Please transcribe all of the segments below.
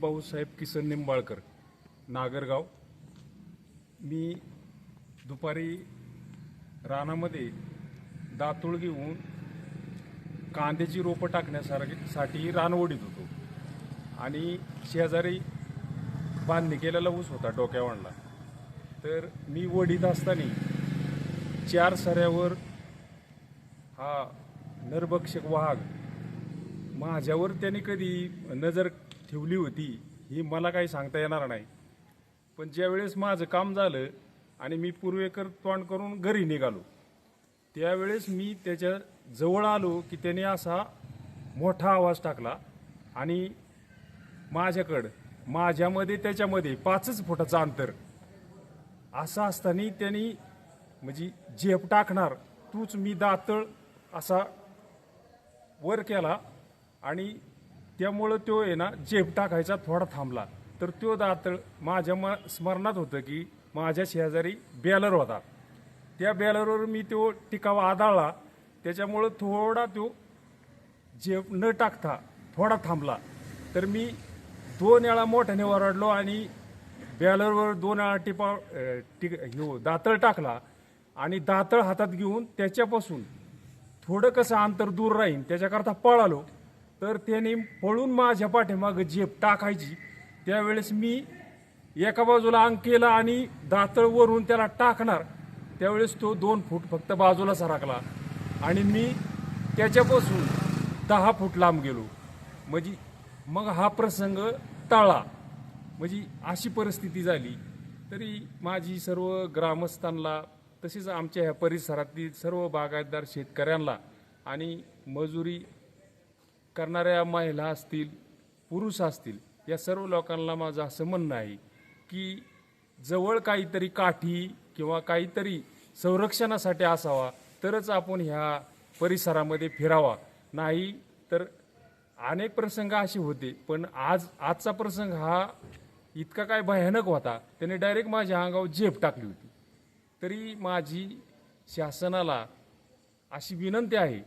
भाऊसाहेब किसन निंबाळकर नागरगाव. मी दुपारी रानामध्ये दातुळ घेऊन कांद्याची रोपं टाकण्यासाठी रान ओढीत होतो. आणि शेजारी बांधणी केलेला ऊस होता डोक्यावरला तर मी वडीत असताना चार सऱ्यावर हा नरभक्षक वाघ माझ्यावर त्याने कधी नजर ठेवली होती ही मला काही सांगता येणार नाही. पण ज्यावेळेस माझं काम झालं आणि मी पूर्वेकर तोंड करून घरी निघालो त्यावेळेस मी त्याच्याजवळ आलो की त्याने असा मोठा आवाज टाकला आणि माझ्याकडं माझ्यामध्ये त्याच्यामध्ये पाचच फुटाचं अंतर. असं असताना त्यांनी म्हणजे झेप टाकणार तूच मी दातळ असा वर केला आणि त्यामुळं तो आहे ना झेप टाकायचा थोडा थांबला. तर तो दातळ माझ्या म स्मरणात होतं की माझ्या शेजारी बॅलर होता. त्या बॅलरवर मी तो टिकावा आदळला. त्याच्यामुळं थोडा तो झेप न टाकता थोडा थांबला. तर मी दोन वेळा मोठ्याने ओरडलो आणि बॅलरवर दोन वेळा टिपा टिक हो दातळ टाकला. आणि दातळ हातात घेऊन त्याच्यापासून थोडं कसं अंतर दूर राहीन त्याच्याकरता पळालो. तर त्याने पळून माझ्या पाठीमागं झेप टाकायची. त्यावेळेस मी एका बाजूला अंग केला आणि दातळ वरून त्याला टाकणार. त्यावेळेस तो दोन फूट फक्त बाजूला सरकला. आणि मी त्याच्यापासून दहा फूट लांब गेलो. म्हणजे मग हा प्रसंग टाळा. म्हणजे अशी परिस्थिती झाली. तरी माझी सर्व ग्रामस्थांना तसेच आमच्या ह्या परिसरातील सर्व बागायतदार शेतकऱ्यांना आणि मजुरी करणाऱ्या महिला असतील पुरुष असतील या सर्व लोकांना माझं असं म्हणणं आहे की जवळ काहीतरी काठी किंवा काहीतरी संरक्षणासाठी असावा तरच आपण ह्या परिसरामध्ये फिरावा. नाही तर अनेक प्रसंग असे होते पण आज आजचा प्रसंग हा इतका काय भयानक होता त्याने डायरेक्ट माझ्या अंगावर झेप टाकली होती. तरी माझी शासनाला अशी विनंती आहे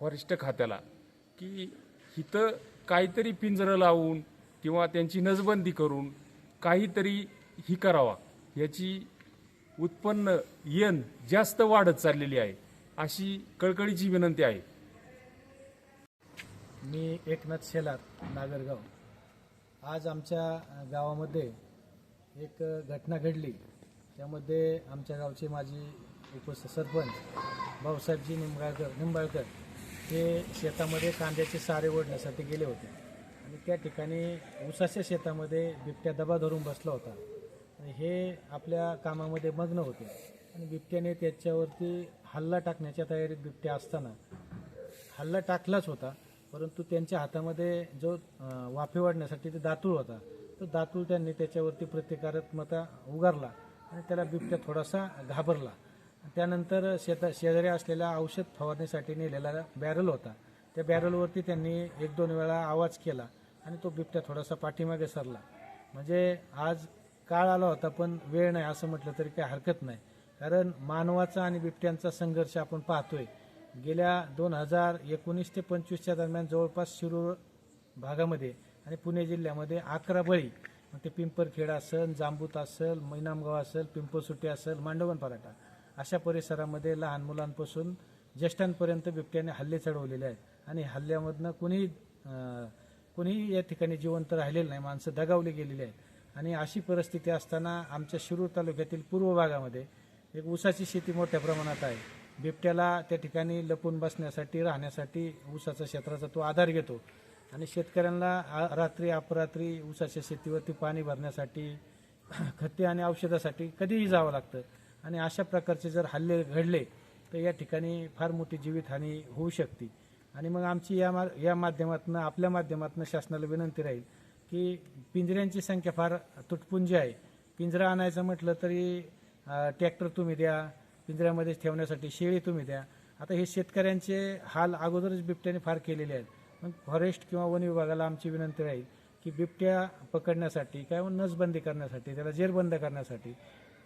फॉरेस्ट खात्याला की इथं काहीतरी पिंजरं लावून किंवा त्यांची नजबंदी करून काहीतरी ही करावा. याची उत्पन्न येण जास्त वाढत चाललेली आहे अशी कळकळीची विनंती आहे. मी एकनाथ शेलार नागरगाव. आज आमच्या गावामध्ये एक घटना घडली. त्यामध्ये आमच्या गावचे माजी उपस्थ सरपंच भाऊसाहेबजी निंबाळकर निंबाळकर हे शेतामध्ये कांद्याचे सारे ओढण्यासाठी गेले होते. आणि त्या ठिकाणी ऊसाच्या शेतामध्ये बिबट्या दबा धरून बसला होता. हे आपल्या कामामध्ये मग्न होते. आणि बिबट्याने त्याच्यावरती हल्ला टाकण्याच्या तयारीत बिबट्या असताना हल्ला टाकलाच होता. परंतु त्यांच्या हातामध्ये जो वाफे वाढण्यासाठी ते दातूळ होता. तो दातूळ त्यांनी त्याच्यावरती प्रतिकारात्मकता उगारला आणि त्याला बिबट्या थोडासा घाबरला. त्यानंतर शेता शेजारी असलेल्या औषध फवारणीसाठी नेलेला बॅरल होता. त्या बॅरलवरती त्यांनी एक दोन वेळा आवाज केला आणि तो बिबट्या थोडासा पाठीमागे सरला. म्हणजे आज काळ आला होता पण वेळ नाही असं म्हटलं तरी काही हरकत नाही. कारण मानवाचा आणि बिबट्यांचा संघर्ष आपण पाहतोय. गेल्या दोन हजार एकोणीस ते पंचवीसच्या दरम्यान जवळपास शिरूर भागामध्ये आणि पुणे जिल्ह्यामध्ये अकरा बळी मग ते पिंपरखेड असेल जांबूत असेल मैनामगाव असेल पिंपळसुटी असेल मांडवण पराठा. अशा परिसरामध्ये लहान मुलांपासून ज्येष्ठांपर्यंत बिबट्याने हल्ले चढवलेले आहेत. आणि हल्ल्यामधनं कुणी कुणीही या ठिकाणी जिवंत राहिलेलं नाही माणसं दगावली गेलेली आहेत. आणि अशी परिस्थिती असताना आमच्या शिरूर तालुक्यातील पूर्व भागामध्ये एक ऊसाची शेती मोठ्या प्रमाणात आहे. बिबट्याला त्या ठिकाणी लपून बसण्यासाठी राहण्यासाठी ऊसाचा क्षेत्राचा तो आधार घेतो. आणि शेतकऱ्यांना रात्री अपरात्री ऊसाच्या शेतीवरती पाणी भरण्यासाठी खते आणि औषधासाठी कधीही जावं लागतं. आणि अशा प्रकारचे जर हल्ले घडले तर या ठिकाणी फार मोठी जीवितहानी होऊ शकते. आणि मग आमची या मा या माध्यमातून आपल्या माध्यमातून शासनाला विनंती राहील की पिंजऱ्यांची संख्या फार तुटपुंजी आहे. पिंजरा आणायचं म्हटलं तरी ट्रॅक्टर तुम्ही द्या पिंजऱ्यामध्ये ठेवण्यासाठी शेळी तुम्ही द्या. आता हे शेतकऱ्यांचे हाल अगोदरच बिबट्याने फार केलेले आहेत. मग फॉरेस्ट किंवा वन विभागाला आमची विनंती राहील की बिबट्या पकडण्यासाठी किंवा नसबंदी करण्यासाठी त्याला जेरबंद करण्यासाठी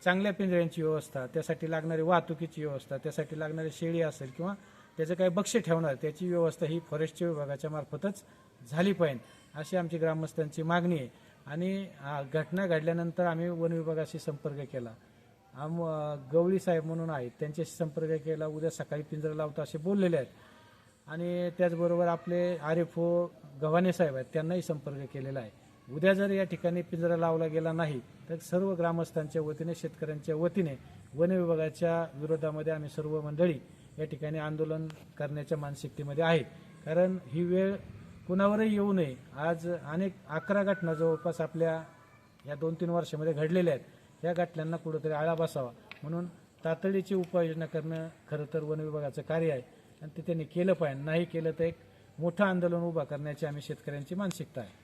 चांगल्या पिंजऱ्यांची व्यवस्था त्यासाठी लागणारी वाहतुकीची व्यवस्था त्यासाठी लागणारी शेळी असेल किंवा त्याचं काही बक्ष ठेवणार त्याची व्यवस्था ही फॉरेस्टच्या विभागाच्या मार्फतच झाली पाहिजे अशी आमची ग्रामस्थांची मागणी आहे. आणि घटना घडल्यानंतर आम्ही वन विभागाशी संपर्क केला. आम गवळी साहेब म्हणून आहेत त्यांच्याशी संपर्क केला उद्या सकाळी पिंजरा लावतो असे बोललेले आहेत. आणि त्याचबरोबर आपले आर एफ ओ गव्हाणे साहेब आहेत त्यांनाही संपर्क केलेला आहे. उद्या जर या ठिकाणी पिंजरा लावला गेला नाही तर सर्व ग्रामस्थांच्या वतीने शेतकऱ्यांच्या वतीने वन विभागाच्या विरोधामध्ये आम्ही सर्व मंडळी या ठिकाणी आंदोलन करण्याच्या मानसिकतेमध्ये आहे. कारण ही वेळ कुणावरही येऊ नये. आज अनेक अकरा घटना जवळपास आपल्या या दोन तीन वर्षामध्ये घडलेल्या आहेत. या घटनांना कुठंतरी आळा बसावा. म्हणून तातडीची उपाययोजना करणं खरं तर वन विभागाचं कार्य आहे. आणि ते त्यांनी केलं पाहिजे. नाही केलं तर एक मोठं आंदोलन उभा करण्याची आम्ही शेतकऱ्यांची मानसिकता आहे.